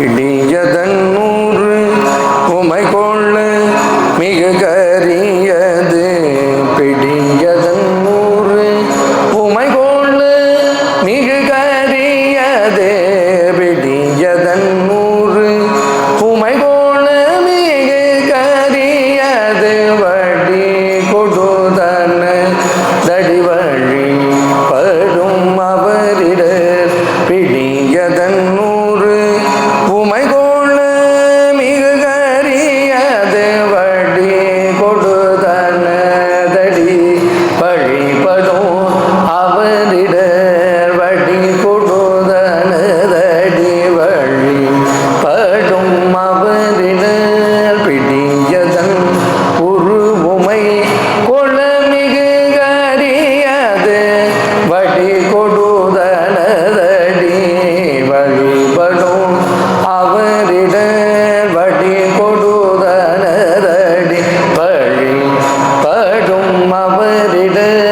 இடியதன் நூறு உமை கொள்ளு மிக கரி வந்து